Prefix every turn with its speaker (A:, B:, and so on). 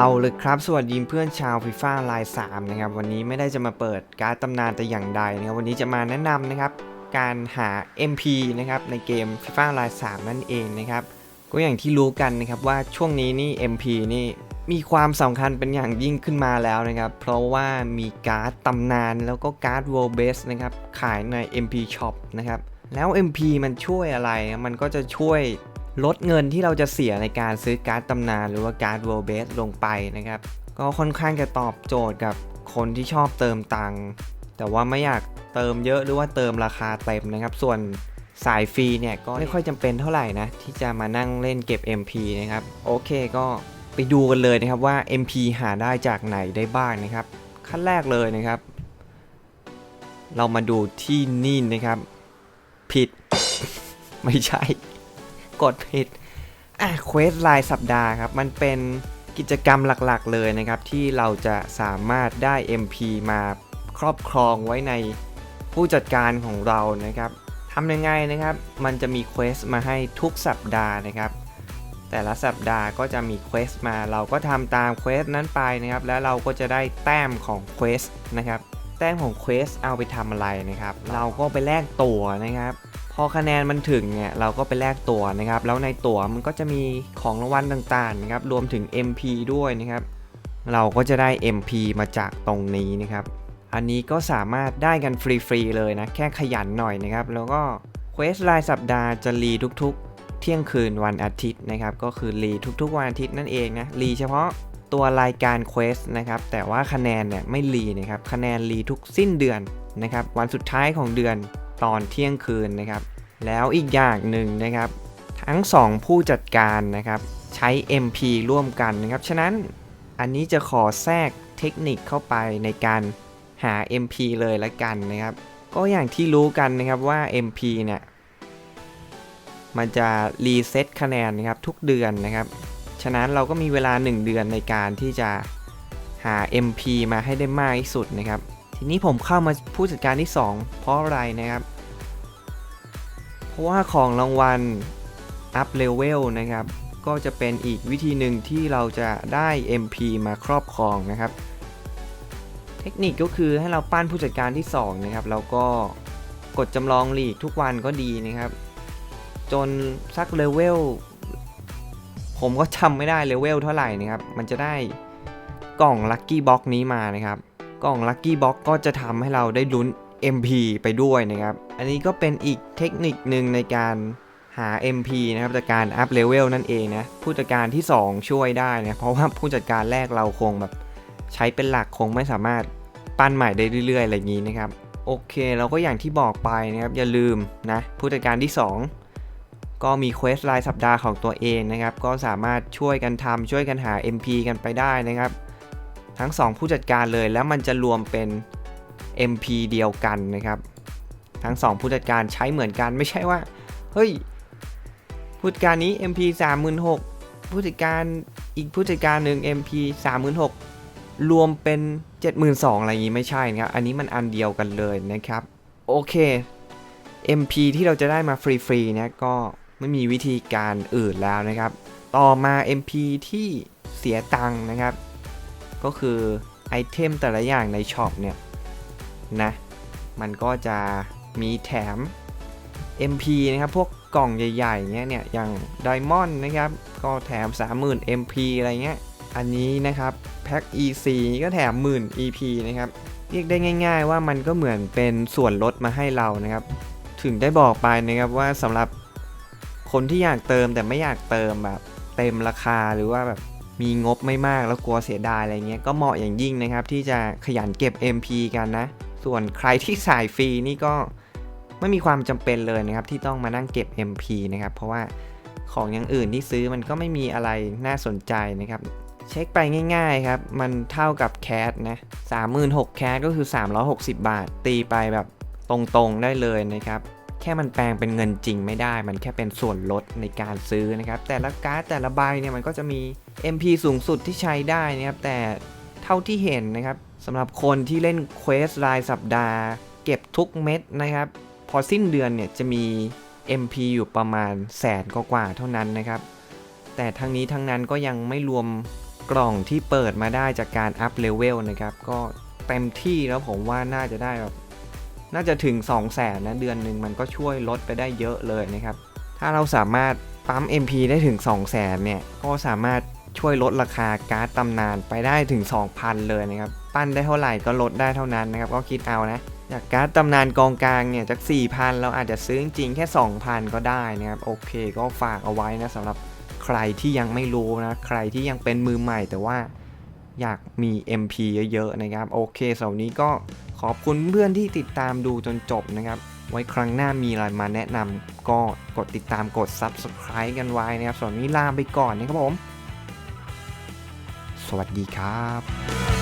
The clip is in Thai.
A: เอาเลยครับสวัสดีเพื่อนชาวฟีฟ่าไลน์3นะครับวันนี้ไม่ได้จะมาเปิดการ์ดตำนานแต่อย่างใดนะครับวันนี้จะมาแนะนำนะครับการหา MP นะครับในเกมฟีฟ่าไลน์3นั่นเองนะครับก็อย่างที่รู้กันนะครับว่าช่วงนี้นี่ MP นี่มีความสำคัญเป็นอย่างยิ่งขึ้นมาแล้วนะครับ เพราะว่ามีการ์ดตำนานแล้วก็การ์ด World Base นะครับขายใน MP Shop นะครับแล้ว MP มันช่วยอะไรมันก็จะช่วย ลดเงินที่เราจะเสียในการซื้อการ์ดตำนานหรือว่าการ์ด World Base ลงไปนะครับ ก็ค่อนข้างจะตอบโจทย์กับคนที่ชอบเติมตังค์แต่ว่าไม่อยากเติมเยอะหรือว่าเติมราคาเต็มนะครับ ส่วนสายฟรีเนี่ยก็ไม่ค่อยจำเป็นเท่าไหร่นะ ที่จะมานั่งเล่นเก็บ MP นะครับ โอเคก็ไปดูกันเลยนะครับว่า MP หาได้จากไหนได้บ้างนะครับ ขั้นแรกเลยนะครับ เรามาดูที่นี่นะครับ ผิด ไม่ใช่ กดผิดอะเควสรายสัปดาห์ครับ มันเป็นกิจกรรมหลักๆเลยนะครับ ที่เราจะสามารถได้ MP มาครอบครองไว้ในผู้จัดการของเรานะครับทำยังไงนะครับ มันจะมีเควสมาให้ทุกสัปดาห์นะครับ แต่ละสัปดาห์ก็จะมีเควสมา เราก็ทำตามเควสนั้นไปนะครับ แล้วเราก็จะได้แต้มของเควสนะครับ แต้มของเควสเอาไปทำอะไรนะครับ เราก็ไปแลกตั๋วนะครับ อคะแนนมันถึงเนี่ยเราก็ไปแลกตั๋วนะครับ แล้วในตั๋วมันก็จะมีของรางวัลต่างๆนะครับ รวมถึง MP ด้วยนะครับ เราก็จะได้ MP มาจากตรงนี้นะครับ อันนี้ก็สามารถได้กันฟรีๆเลยนะ แค่ขยันหน่อยนะครับ แล้วก็เควสรายสัปดาห์จะรีทุกๆ เที่ยงคืนวันอาทิตย์นะครับ ก็คือรีทุกๆวันอาทิตย์นั่นเองนะ รีเฉพาะตัวรายการเควสนะครับ แต่ว่าคะแนนเนี่ยไม่รีนะครับ คะแนนรีทุกสิ้นเดือนนะครับ วันสุดท้ายของเดือน ตอนเที่ยงคืนนะครับ แล้วอีกอย่างหนึ่งนะครับ ทั้ง 2 ผู้จัดการนะครับใช้ MP ร่วมกันนะครับ ฉะนั้นอันนี้จะขอแทรกเทคนิคเข้าไปในการหา MP เลยละกันนะครับ ก็อย่างที่รู้กันนะครับว่า MP เนี่ยมันจะรีเซ็ตคะแนนนะครับทุกเดือนนะครับ ฉะนั้นเราก็มีเวลา 1 เดือนในการที่จะหา MP มาให้ได้มากที่สุดนะครับ ทีนี้ผมเข้ามาผู้จัดการที่ 2 เพราะอะไรนะครับ ราะว่าของรางวัล up level นะครับ ก็จะเป็นอีกวิธีหนึ่งที่เราจะได้ MP มาครอบครองนะครับ เทคนิคก็คือให้เราปั้นผู้จัดการที่ 2 นะครับ แล้วก็กดจำลองลีกทุกวันก็ดีนะครับ จนสักเลเวลผมก็จำไม่ได้เลเวลเท่าไหร่นะครับ มันจะได้กล่องลัคกี้บ็อกนี้มานะครับ กล่องลัคกี้บ็อกก็จะทำให้เราได้ลุ้น MP ไปด้วยนะครับ อันนี้ก็เป็นอีกเทคนิคหนึ่งในการหา MP นะครับจากการอัพเลเวลนั่นเองนะ ผู้จัดการที่ 2 ช่วยได้นะเพราะว่าผู้จัดการแรกเราคงแบบใช้เป็นหลักคงไม่สามารถปั้นใหม่ได้เรื่อยๆอะไรอย่างนี้นะครับ โอเคเราก็อย่างที่บอกไปนะครับ อย่าลืมนะผู้จัดการที่ 2 ก็มีเควสรายสัปดาห์ของตัวเองนะครับ ก็สามารถช่วยกันทำช่วยกันหา MP กันไปได้นะครับ ทั้ง 2 ผู้จัดการเลยแล้วมันจะรวมเป็น MP เดียวกันนะครับ ทั้ง 2 ผู้จัดการใช้เหมือนกันไม่ใช่ว่า เฮ้ย ผู้จัดการนี้ MP 36,000ผู้จัดการอีกผู้จัดการหนึ่ง MP 36,000รวมเป็น 72,000อะไรอย่างนี้ไม่ใช่นะครับ อันนี้มันอันเดียวกันเลยนะครับ โอเค MP ที่เราจะได้มาฟรีๆเนี่ยก็ไม่มีวิธีการอื่นแล้วนะครับ ต่อมา MP ที่เสียตังค์นะครับ ก็คือไอเทมแต่ละอย่างในช็อปเนี่ย นะ มันก็จะมีแถม MP นะครับ พวกกล่องใหญ่ๆเงี้ยเนี่ย อย่าง Diamond นะครับ ก็แถม 30,000 MP อะไรเงี้ย อันนี้นะครับ แพ็ค EC ก็แถม10,000 EP นะครับ เรียกได้ง่าย ๆ ว่ามันก็เหมือนเป็นส่วนลดมาให้เรานะครับ ถึงได้บอกไปนะครับว่าสำหรับคนที่อยากเติมแต่ไม่อยากเติมแบบเต็มราคาหรือว่าแบบมีงบไม่มากแล้วกลัวเสียดายอะไรเงี้ยก็เหมาะอย่างยิ่งนะครับ ที่จะขยันเก็บ MP กันนะ ส่วนใครที่สายฟรีนี่ก็ไม่มีความจำเป็นเลยนะครับ ที่ต้องมานั่งเก็บ MP นะครับ เพราะว่าของอย่างอื่นที่ซื้อมันก็ไม่มีอะไรน่าสนใจนะครับ เช็คไปง่าย ๆครับ มันเท่ากับแคสนะ36,000แคสก็คือ 360 บาท ตีไปแบบตรงๆได้เลยนะครับแค่มันแปลงเป็นเงินจริงไม่ได้ มันแค่เป็นส่วนลดในการซื้อนะครับ แต่ละการ์ดแต่ละใบเนี่ยมันก็จะมี MP สูงสุดที่ใช้ได้นะครับ แต่เท่าที่เห็นนะครับ สำหรับคนที่เล่นเควสรายสัปดาห์ เก็บทุกเม็ดนะครับ พอสิ้นเดือนเนี่ยจะมี MP อยู่ประมาณแสนกว่าๆเท่านั้นนะครับ แต่ทั้งนี้ทั้งนั้นก็ยังไม่รวมกล่องที่เปิดมาได้จากการอัพเลเวลนะครับ ก็เต็มที่แล้วผมว่าน่าจะได้แบบน่าจะถึง 2 0 0แสนนะเดือนหนึ่งมันก็ช่วยลดไปได้เยอะเลยนะครับ ถ้าเราสามารถปั๊ม MP ได้ถึง 2 0 0แสนเนี่ยก็สามารถ ช่วยลดราคาการ์ดตำนานไปได้ถึง 2,000 เลยนะครับ ปั้นได้เท่าไหร่ก็ลดได้เท่านั้นนะครับ ก็คิดเอานะจากการ์ดตำนานกองกลางเนี่ยจาก 4,000 เราอาจจะซื้อจริงแค่ 2,000 ก็ได้นะครับ โอเคก็ฝากเอาไว้นะสำหรับใครที่ยังไม่รู้นะ ใครที่ยังเป็นมือใหม่แต่ว่าอยากมี MP เยอะๆนะครับ โอเคสำหรับวันนี้ก็ขอบคุณเพื่อนที่ติดตามดูจนจบนะครับ ไว้ครั้งหน้ามีอะไรมาแนะนำก็กดติดตามกด Subscribe กันไว้นะครับสำหรับวันนี้ลาไปก่อนนะครับผม สวัสดีครับ